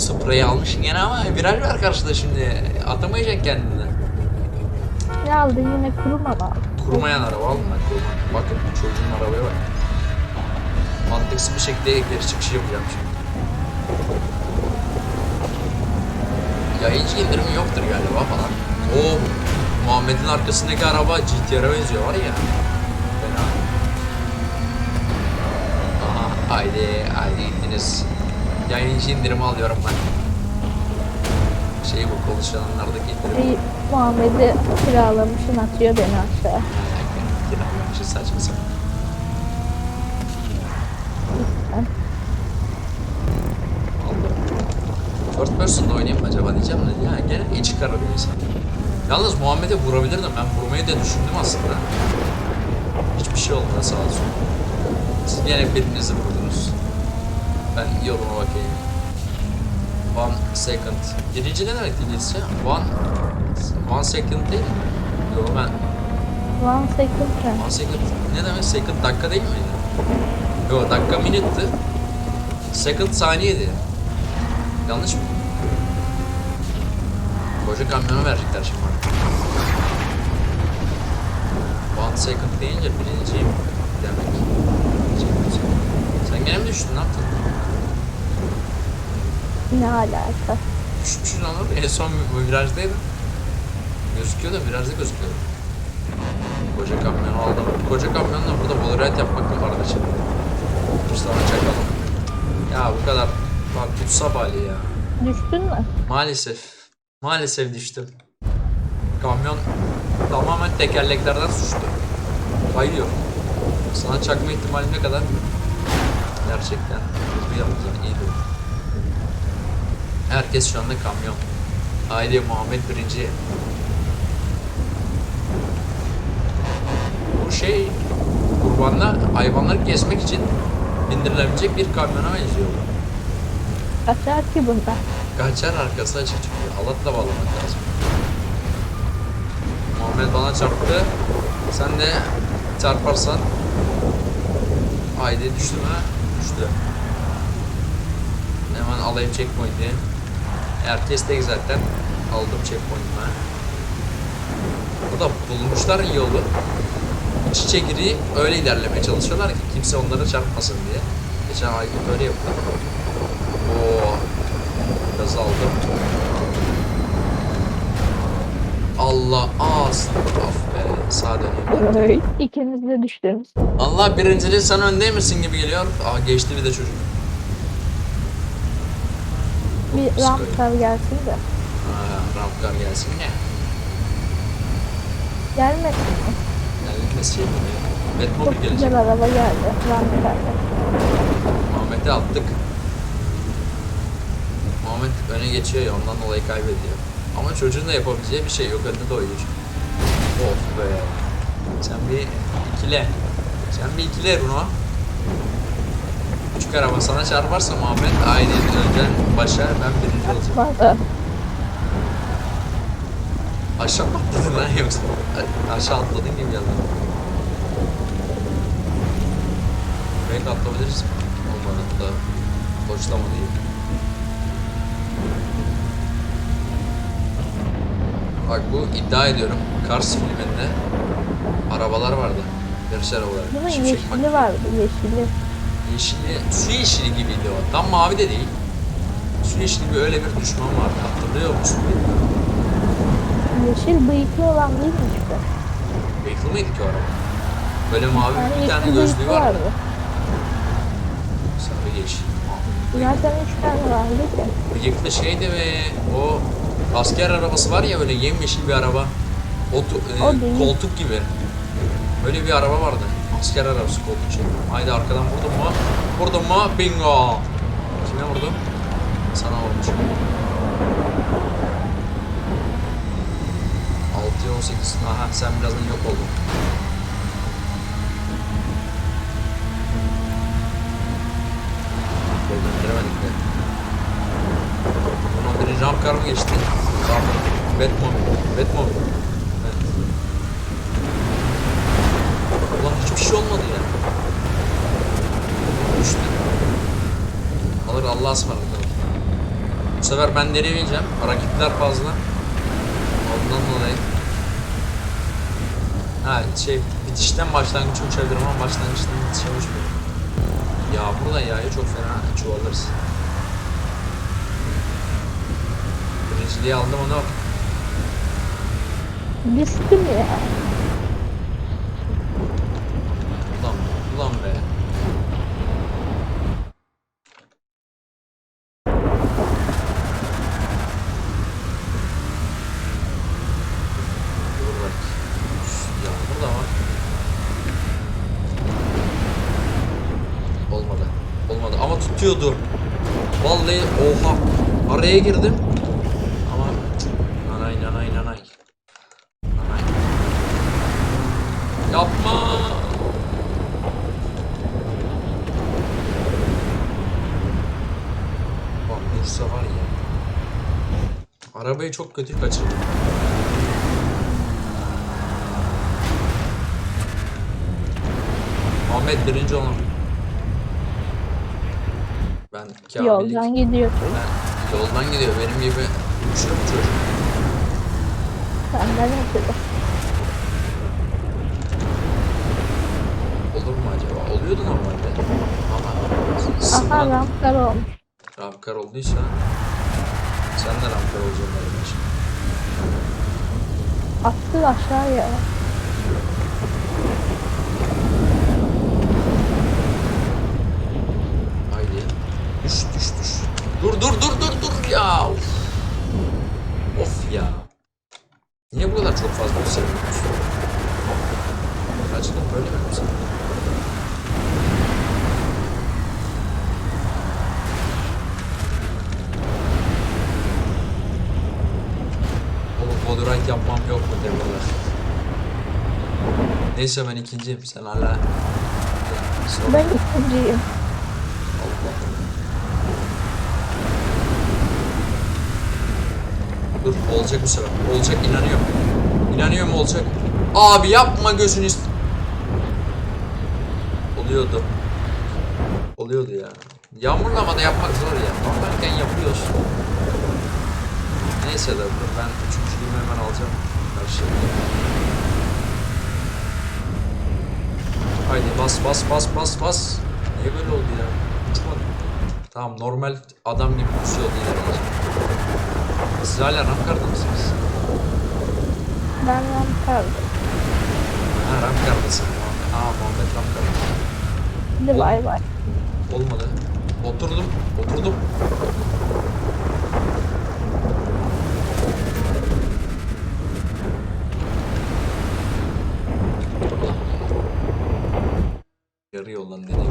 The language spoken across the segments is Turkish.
Spreyi almışsın gene ama viraj var karşıda şimdi. Atamayacaksın kendini. Ne aldın yine kuruma? Kurumayan araba kuruma. Bakın çocuğun arabaya bak. Mantıksız bir şekilde ekleri çıkışı yapacağım şimdi. Yayıncı indirimi yoktur galiba falan. Oo, Muhammed'in arkasındaki araba GTR'a benziyor var ya. Fena. Aha, haydi, haydi gittiniz. Yayıncı indirimi alıyorum ben. Şey bu konuşanlardaki indirim. Bir Muhammed'i kiralamışsın atıyor beni aşağı. Kiralamışı saçma sapan. Lütfen. First person'da oynayayım mı acaba diyeceğim de ya gene iyi çıkar bir insan. Yalnız Muhammed'e vurabilirdim. Ben vurmayı da düşündüm aslında. Hiçbir şey olmadı sağ olsun. Siz gene birinizi vurdunuz. Ben yoluma bakayım. One second. Birinci ne demek İngilizce? One, one second değil mi? Yok ben One second trend. One second ne demek? Second dakika değil miydi? Yok dakika minutti. Second saniyeydi. Yanlış mı? Koca kamyonu verecekler şimdi bana. One second deyince birinciyim demek. Sen gene mi düştün? Ne yaptın? Ne alaka? Düşmüşsün anladın mı? En son virajdaydın. Gözüküyor da virajda gözüküyor. Koca kamyonu aldım. Koca kamyonla burada Valorant yapmak mı kardeşim? Dur sana çakalım. Ya bu kadar. Bak tutsa bali ya. Düştün mü? Maalesef. Maalesef düştüm. Kamyon tamamen tekerleklerden suçlu. Kayıyor. Sana çakma ihtimali ne kadar? Gerçekten yalnız yani iyi durum. Herkes şu anda kamyon. Haydi Muhammed birinci. Bu şey kurbanla hayvanları kesmek için bindirilebilecek bir kamyona benziyor. Kaçar ki bunda. Kaçar arkası açık çıkıyor. Halatla bağlamak lazım. Muhammed bana çarptı. Sen de çarparsan. Haydi düştü mü? Düştü. Hemen alayım checkpoint'i. Herkes tek zaten. Aldım checkpoint'imi. Burada bulmuşlar yolu. İç içe giri öyle ilerlemeye çalışıyorlar ki kimse onlara çarpmasın diye. Geçen ay öyle yaptı. Oo, Gaz aldım. Allah ağız. Af be sağ döneyim. İkiniz de düştünüz. Allah birinciliği sen önde misin gibi geliyor. Aa geçti bir de çocuk. Bir ramp kar gelsin de. Aa, rampkar gelsin ya. Gelmesin mi? Gelmesi şey mi? Batmobil Çok gelecek. güzel araba geldi. Ramp karda. Muhammed'i attık. Muhammed öne geçiyor ya ondan dolayı kaybediyor. Ama çocuğun da yapabileceği bir şey yok. Önünde doyuyor çünkü. Of be. Sen bir ikile. Sen bir ikile Runo. Küçük araba sana çarparsa Muhammed aynı önden başa ben birinci olacağım. Var Aşağı mı atladın lan yoksa? Aşağı atladın gibi geldi. Belki atlayabiliriz. Olmadı bu da boşlama değil. Bak bu iddia ediyorum. Cars filminde arabalar vardı. Yarış arabaları. Bunun Şimşek yeşili vardı yeşili. Yeşili, su yeşili gibiydi o. Tam mavi de değil. Su yeşili bir öyle bir düşman vardı. Hatırlıyor musun bilmiyorum. Yeşil bıyıklı olan değil mi işte? Bıyıklı mıydı ki o araba? Böyle mavi Yani bir tane gözlüğü bıyıklı vardı. Sarı yeşil. Zaten üç tane vardı ki. Bıyıklı şeydi ve o asker arabası var ya böyle yemyeşil bir araba. O, tu- e, koltuk gibi. Böyle bir araba vardı. Asker arabası koltuk şey. Haydi arkadan vurdum mu? Vurdum mu? Bingo! Kime vurdum? Sana vurmuşum. 6'ya 18. Aha sen birazdan yok oldun. Göremedik de. Buna biri jump car mı geçti? Pardon. Batmobil. Batmobil. Evet. Ulan hiçbir şey olmadı ya. Düştü. Alır Allah'a ısmarladık. Bu sefer ben nereye bineceğim? Rakipler fazla. Ondan dolayı. Ha şey bitişten başlangıç uçabilirim ama başlangıçtan bitişe uçmuyorum. Yağmur da yağıyor çok fena çuvallarız. Birinciliği aldım onu. Düştüm ya. Ulan, ulan be. Dur bak. Yağmur da var. Olmadı. Tutuyordu. Vallahi oha. Araya girdim. Ama nanay nanay nanay. Nanay. Yapma. Bak dursa var ya. Arabayı çok kötü kaçırdım. Muhammed birinci olan. Ben kabilik. Yoldan gidiyor. Ben yoldan gidiyor. Benim gibi uçuyor mu çocuk? Senden ötürü. Olur mu acaba? Oluyordu normalde. Ama Aha sınırladı. ramplar olmuş. Ramkar olduysa sen de ramkar olacaksın. Attı aşağıya. Haydi. Düş düş düş. Dur dur dur dur dur ya. Of, of ya. Niye bu kadar çok fazla bir seviyorsun? Gerçekten böyle mi yoksa? Oğlum Valorant yapmam yok mu demirler? Neyse ben ikinciyim. Sen hala... Ben ikinciyim. Allah. Dur olacak bu sefer. Olacak inanıyorum. İnanıyorum olacak. Abi yapma gözünü Oluyordu. Oluyordu ya. Yağmurlamada yapmak zor ya. Normalken yapıyorsun. Neyse de ben üçüncülüğümü hemen alacağım. Karşıya. Haydi bas bas bas bas bas. Niye böyle oldu ya? Uçmadım. Tamam normal adam gibi pusuyor ilerleyeceğim. Siz hala ramkarda mısınız? Ben rampardım. Ha ramkardasın. Muhammed. Aa Muhammed ramkarda. Hadi bay bay. Olmadı. Oturdum. Oturdum. Yarı yoldan deneyim.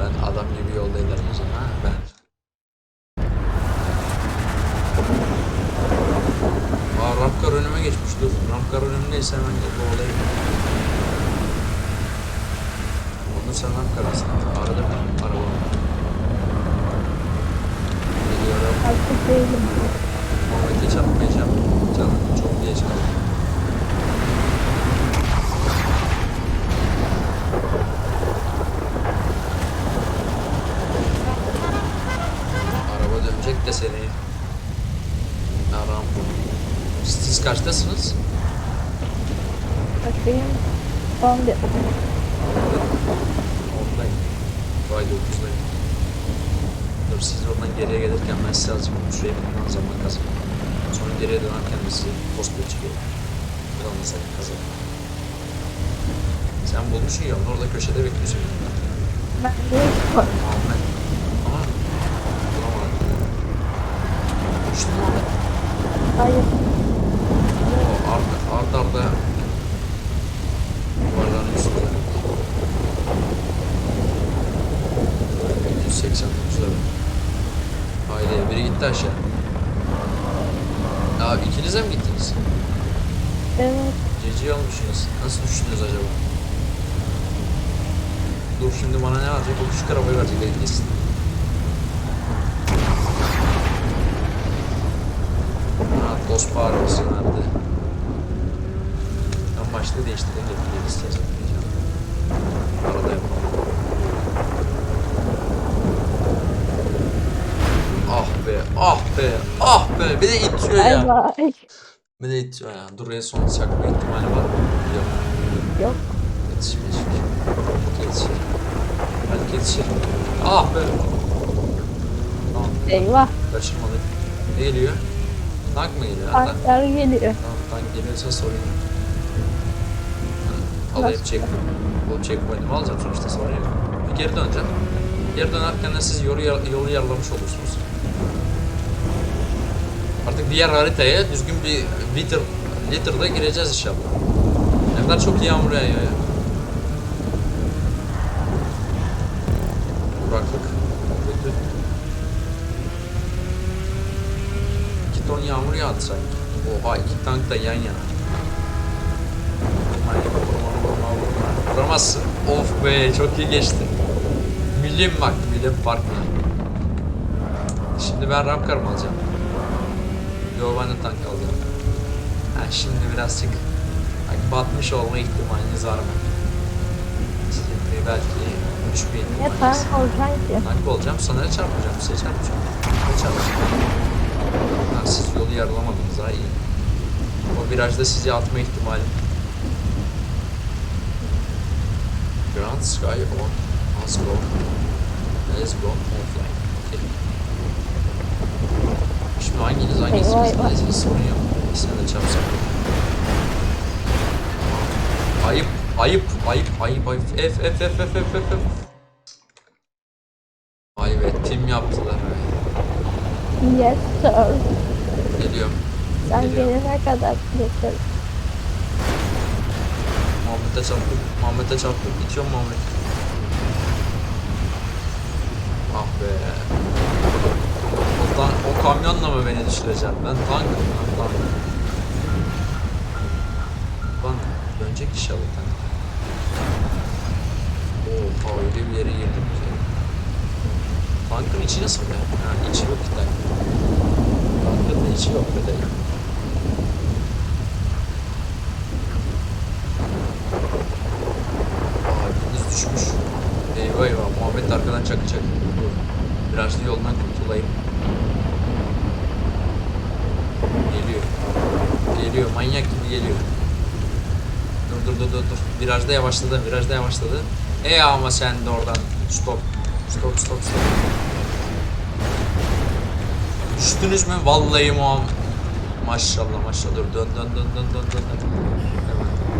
Ben adam gibi yolda ilerleyeceğim ha ben. Aa Ramkar önüme geçmiş dur. Ramkar önümdeyse hemen gel bu olayı. Onu sen Ramkar'asın. Arada bir araba. Geliyorum. Artık değilim. Muhammed'e çarpmayacağım. Canım çok geç kaldım. Araba dönecek de seni. Aram. Siz kaçtasınız? Bakayım. 11. Ondayım. Vay 9'dayım. Dur siz oradan geriye gelirken ben size azıcık şuraya binmem zaman kazanayım. Sonra geriye dönerken de sizi postaya çıkıyorum. Yalnız sakın kazanın. Sen bulmuşsun ya orada köşede bekliyorsun. Ben de. Ahmet. Ama bulamadım. Düştü mü Ahmet? Hayır. Oo, art, art arda 189 lira. Haydi biri gitti aşağı. Ya ikiniz de mi gittiniz? Evet. Cici olmuşsunuz. Nasıl düştünüz acaba? Dur şimdi bana ne verecek? O küçük arabayı verecek kesin. Ha, dost arabası nerede? Ben başta değiştirdim de bir istersen. Ah be. Ah be. Bir de itiyor Bay ya. bay. Bir de itiyor ya. Dur en son çakma ihtimali var. Yok. Yok. Yetişmeyecek. Yetişir. Belki yetişir. Ah be. Tamam. Eyvah. Kaçırmadık. Ne geliyor? Tank mı geliyor? Tanklar geliyor. Tamam tank geliyorsa sorayım. Alayım çek. Bu checkpoint'imi alacağım sonuçta sorun yok. Bir geri döneceğim. Geri dönerken de siz yolu, yol- yolu yaralamış olursunuz. Artık diğer haritaya düzgün bir liter, liter'da gireceğiz inşallah. Ne çok yağmur yağıyor ya. Kuraklık. Kötü. İki ton yağmur yağdı sanki. Oha iki tank da yan yana. Vurma, vurma, vurma, vurma. Vuramazsın. Of be çok iyi geçti. Milim bak milim farklı. Şimdi ben Rapkar mı alacağım? Yo ben de tank alacağım. Ha, şimdi birazcık bak, batmış olma ihtimaliniz var mı? Şimdi belki 3000 Ne tank olacaksın ki? Tank olacağım, sana çarpacağım, size çarpacağım. Ne çarpacağım? Ha, siz yolu yaralamadınız, ha iyi. O virajda sizi atma ihtimali. Grand Sky on, let's go. Let's go, offline. Okay. Şimdi hanginiz hangisi ezili sorun yok. İkisine de çarpsam. Ayıp, ayıp, ayıp, ayıp, ayıp. F, F, F, F, F, F, F. Vay be, tim yaptılar be. Yes sir. Geliyorum. Sen Geliyorum. gelene kadar getir. Muhammed'e çarptım. Muhammed'e çarptım. İtiyorum Muhammed. Ah be. O, o kamyonla mı beni düşüreceğim? Ben tankım lan tank. Lan dönecek inşallah tank. Oha öyle bir yere girdim ki. Tankın içi nasıl be? Ha içi yok ki tank. Tankın içi yok be dayı. Düşmüş. Eyvah eyvah Muhammed arkadan çakacak. Da yoldan kurtulayım. Geliyor. Geliyor manyak gibi geliyor. Dur dur dur dur dur. Virajda yavaşladı. Virajda yavaşladı. E ama sen de oradan. Stop. Stop stop stop. Düştünüz mü? Vallahi muam. Maşallah maşallah. Dur dön dön dön dön dön dön.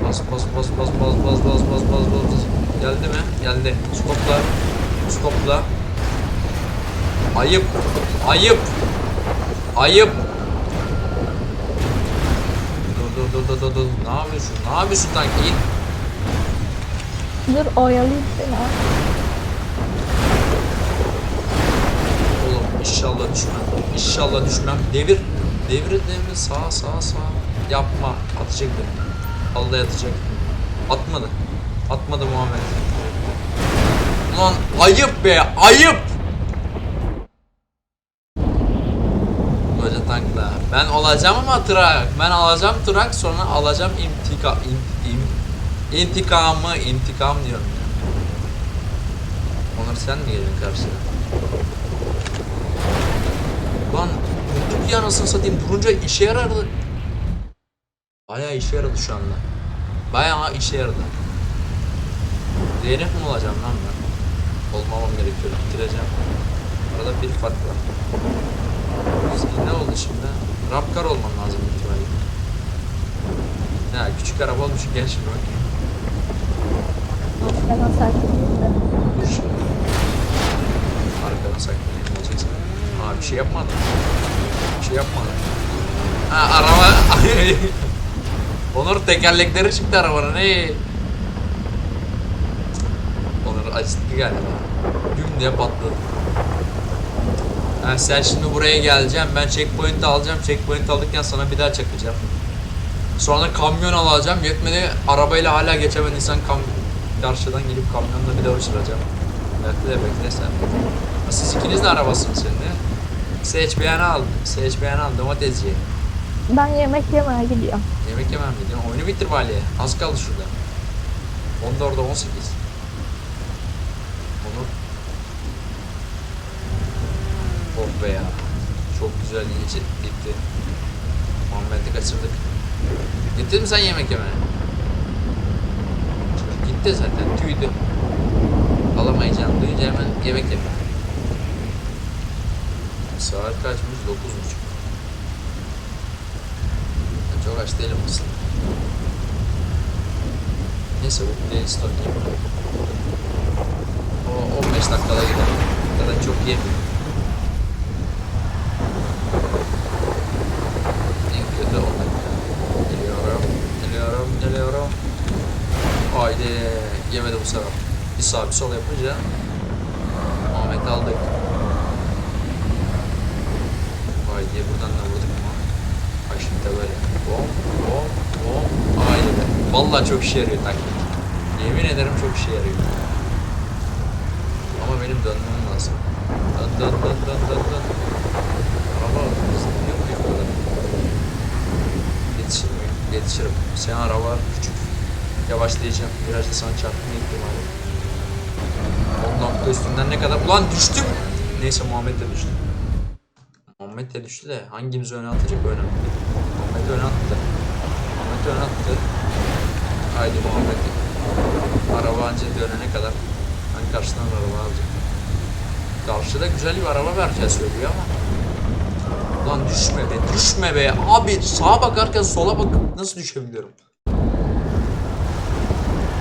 Bas bas bas bas bas bas bas bas bas bas bas. Geldi mi? Geldi. Stopla. Stopla. Ayıp. Ayıp. Ayıp. Dur dur dur dur dur dur. Ne yapıyorsun? Ne yapıyorsun tank? İn. Dur oyalayayım seni. Oğlum inşallah düşmem. İnşallah düşmem. Devir. Devir devir. Sağa sağa sağa. Yapma. Atacak beni. Allah atacak. Atmadı. Atmadı Muhammed. Ulan ayıp be. Ayıp. Koca tankla. Ben olacağım ama trak. Ben alacağım trak sonra alacağım intika, in, in- intikamı. intikam diyorum ya. Onur sen mi geliyorsun karşıya? Lan unuttuk ya anasını satayım durunca işe yaradı. Bayağı işe yaradı şu anda. Bayağı işe yaradı. DNF mi olacağım lan ben? Olmamam gerekiyor. Bitireceğim. Arada bir fark var. Ne oldu şimdi? Rapkar olman lazım ihtimalle. Ya küçük araba olmuş gel şimdi bak. O saklayayım Dur şimdi. Arkana saklanayım olacaksın. Aa bir şey yapmadım. Bir şey yapmadım. Ha araba. Onur tekerlekleri çıktı arabanın. Hey. Onur acıttı galiba. Güm diye patladı. Ha, sen şimdi buraya geleceksin. Ben checkpoint'i alacağım. Checkpoint alırken sana bir daha çakacağım. Sonra kamyon alacağım. Yetmedi arabayla hala geçemediysen kam karşıdan gelip kamyonla bir daha uçuracağım. Bekle bekle sen. Siz ikiniz de arabasınız şimdi. Seç beğeni al. Seç beğeni al. Domatesci. Ben yemek yemeye gidiyorum. Yemek yemem mi diyorsun? Oyunu bitir bari. Az kaldı şurada. Onda orada 18. Onu. Oh be ya. Çok Güzel iyice gitti. Muhammed'i kaçırdık. Gittin mi sen yemek yemeye? Gitti zaten tüydü. Alamayacağını duyunca hemen yemek yeme. Saat kaçmış? 9.30. Ben çok aç değilim aslında. Neyse bu playlist okuyayım. O 15 dakikada gider. Zaten çok yemiyor. En kötü 10 dakika. Geliyorum, geliyorum, geliyorum. Haydi yemedi bu sefer. Bir sol yapınca Ahmet aldık. Haydi buradan da vurduk mu? Bak şimdi de böyle. Bom, bom, bom. Haydi be. Vallahi çok işe yarıyor taktik. Yemin ederim çok işe yarıyor. Ama benim dönmem lazım. Dön dön dön dön dön dön. Araba hızlı yok mu böyle? Yetişir? Yetişirim. Sen araba küçük. Yavaşlayacağım. Biraz da sana çarpma ihtimali. 10 nokta üstünden ne kadar? Ulan düştüm. Neyse Muhammed de düştü. Muhammed de düştü de hangimizi öne atacak önemli. Muhammed öne attı. Muhammed öne attı. Haydi Muhammed. Araba anca dönene kadar. Hani karşıdan araba alacak. Karşıda güzel bir araba vereceğiz söylüyor ama. Lan düşme be, düşme be. Abi sağa bakarken sola bakıp nasıl düşebiliyorum?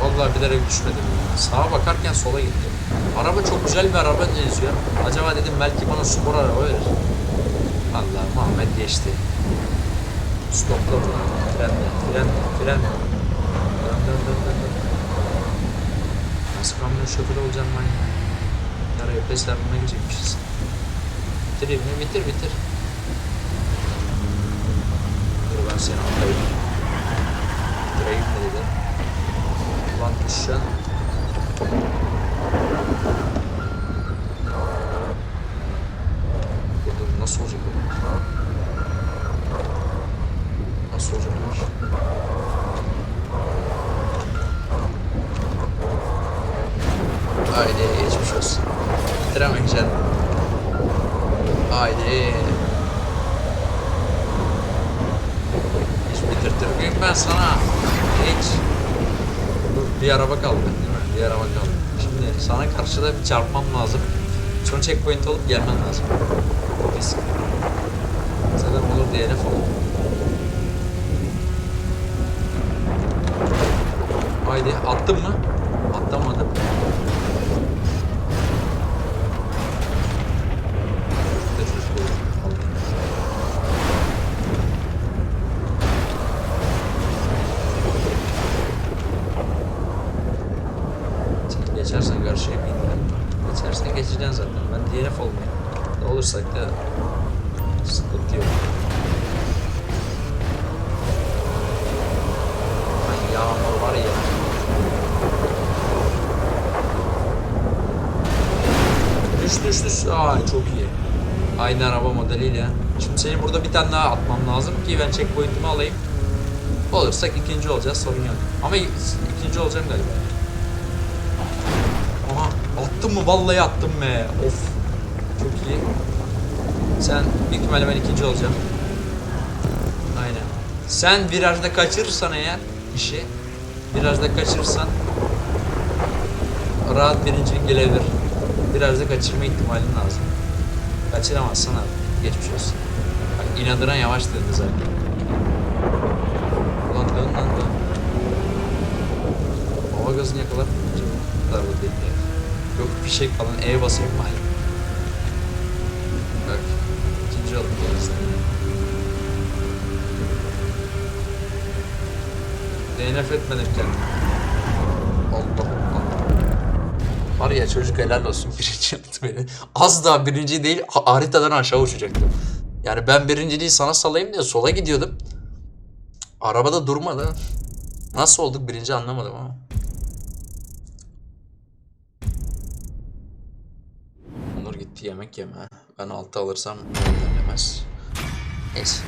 Vallahi bilerek düşmedim. Sağa bakarken sola gittim. Araba çok güzel bir araba benziyor. Acaba dedim belki bana spor araba verir. Allah Muhammed geçti. Stopla bunu. Frenle, frenle, frenle. Dön, dön, dön, dön, dön. Nasıl kamyon şoförü olacağım ben ya? Yaraya yapmaya gidecekmişiz. Bitir evini bitir bitir. Dur ben seni atayım. Bitireyim de dedi. Ulan düşeceksin. Dur nasıl olacak bu? Nasıl olacak bu? Haydi geçmiş olsun. Bitiremeyeceksin. Haydi. Hiç bitirtir miyim ben sana? Hiç. Dur bir araba kaldı değil mi? Bir araba kaldı. Sana karşıda bir çarpmam lazım. Sonra checkpoint olup gelmen lazım. Risk. Zaten olur diye laf olur. Haydi attın mı? Atlamadım. Düş. Aa çok iyi. Aynı araba modeliyle. Şimdi seni burada bir tane daha atmam lazım ki ben checkpoint'imi alayım. Olursak ikinci olacağız sorun yok. Ama ikinci olacağım galiba. Aha attım mı? Vallahi attım be. Of. Çok iyi. Sen büyük ihtimalle ben ikinci olacağım. Aynen. Sen virajda kaçırırsan eğer işi virajda kaçırırsan rahat birinciliğin gelebilir. Virajda kaçırma ihtimalin lazım. Kaçıramazsan abi. Geçmiş olsun. Bak inadına yavaş döndü zaten. Lan dön lan dön. Hava gazını yakalar mı? Darbe değil ya. Yok fişek falan E basayım bari. Bak. ikinci oldum gerisi. DNF etmedim kendimi. Allah Allah. Var ya çocuk helal olsun birinci yaptı beni. Az daha birinci değil ha- haritadan aşağı uçacaktım. Yani ben birinciliği sana salayım diye sola gidiyordum. Arabada durmadı. Nasıl olduk birinci anlamadım ama. Onur gitti yemek yeme. Ben altı alırsam ilerlemez. Neyse.